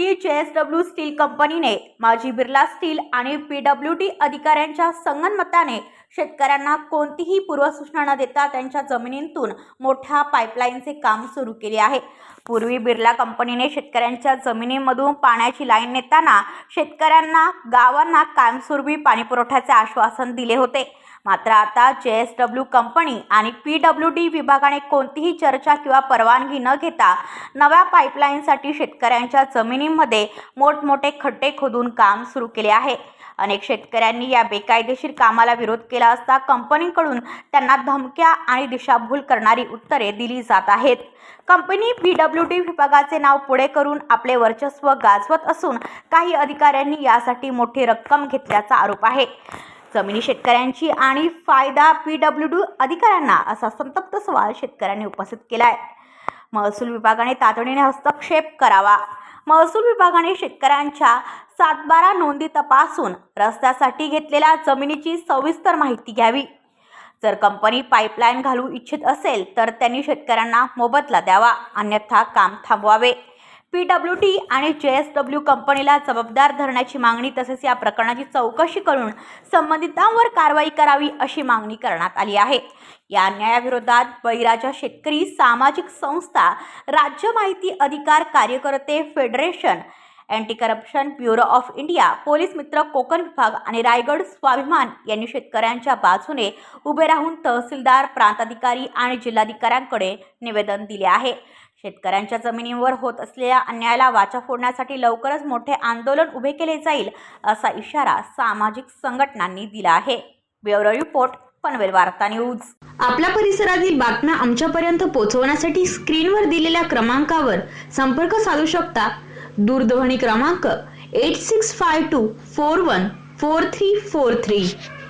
येथील जे S steel कंपनीने माजी बिर्ला स्टील आणि पी डब्ल्यू डी अधिकाऱ्यांच्या संगनमताने शेतकऱ्यांना कोणतीही पूर्वसूचना न देता त्यांच्या जमिनीतून मोठ्या पाईपलाईनचे काम सुरू केले आहे. पूर्वी बिर्ला कंपनीने शेतकऱ्यांच्या जमिनीमधून पाण्याची लाईन नेताना शेतकऱ्यांना गावांना कायमस्वरूपी पाणीपुरवठ्याचे आश्वासन दिले होते. मात्र आता जे एस डब्ल्यू कंपनी आणि पी डब्ल्यू डी विभागाने कोणतीही चर्चा किंवा परवानगी न घेता नव्या पाईपलाईनसाठी शेतकऱ्यांच्या जमिनी जमिनीमध्ये मोठमोठे खड्डे खोदून काम सुरू केले आहे. अनेक शेतकऱ्यांनी या बेकायदेशीर कामाला विरोध केला असता कंपनीकडून त्यांना धमक्या आणि दिशाभूल करणारी उत्तरे दिली जात आहेत. कंपनी पी डब्ल्यू डी विभागाचे नाव पुढे करून आपले वर्चस्व गाजवत असून काही अधिकाऱ्यांनी यासाठी मोठी रक्कम घेतल्याचा आरोप आहे. जमिनी शेतकऱ्यांची आणि फायदा पी डब्ल्यू डी अधिकाऱ्यांना असा संतप्त सवाल शेतकऱ्यांनी उपस्थित केला आहे महसूल विभागाने तातडीने हस्तक्षेप करावा. महसूल विभागाने शेतकऱ्यांच्या सातबारा नोंदी तपासून रस्त्यासाठी घेतलेल्या जमिनीची सविस्तर माहिती घ्यावी. जर कंपनी पाईपलाईन घालू इच्छित असेल तर त्यांनी शेतकऱ्यांना मोबदला द्यावा. अन्यथा काम थांबवावे. पी डब्ल्यू टी आणि जे एस डब्ल्यू कंपनीला जबाबदार धरण्याची मागणी तसेच या प्रकरणाची चौकशी करून संबंधितांवर कारवाई करावी अशी मागणी करण्यात आली आहे. या न्यायाविरोधात बळीराजा शेतकरी सामाजिक संस्था राज्य माहिती अधिकार कार्यकर्ते federation anti corruption bureau of India police मित्र कोकण विभाग आणि रायगड स्वाभिमान यांनी शेतकऱ्यांच्या बाजूने उभे राहून तहसीलदार प्रांताधिकारी आणि जिल्हाधिकाऱ्यांकडे निवेदन दिले आहे. शेतकऱ्यांच्या जमिनीवर होत असलेल्या अन्यायाला वाचा फोडण्यासाठी लवकरच मोठे आंदोलन उभे केले जाईल असा इशारा सामाजिक संघटनांनी दिला आहे. ब्युरो रिपोर्ट पनवेल वार्ता न्यूज. आपल्या परिसरातील बातम्या आमच्यापर्यंत पोहोचवण्यासाठी स्क्रीनवर दिलेल्या क्रमांकावर संपर्क साधू शकता. दूरध्वनी क्रमांक eight six five two four one four three four three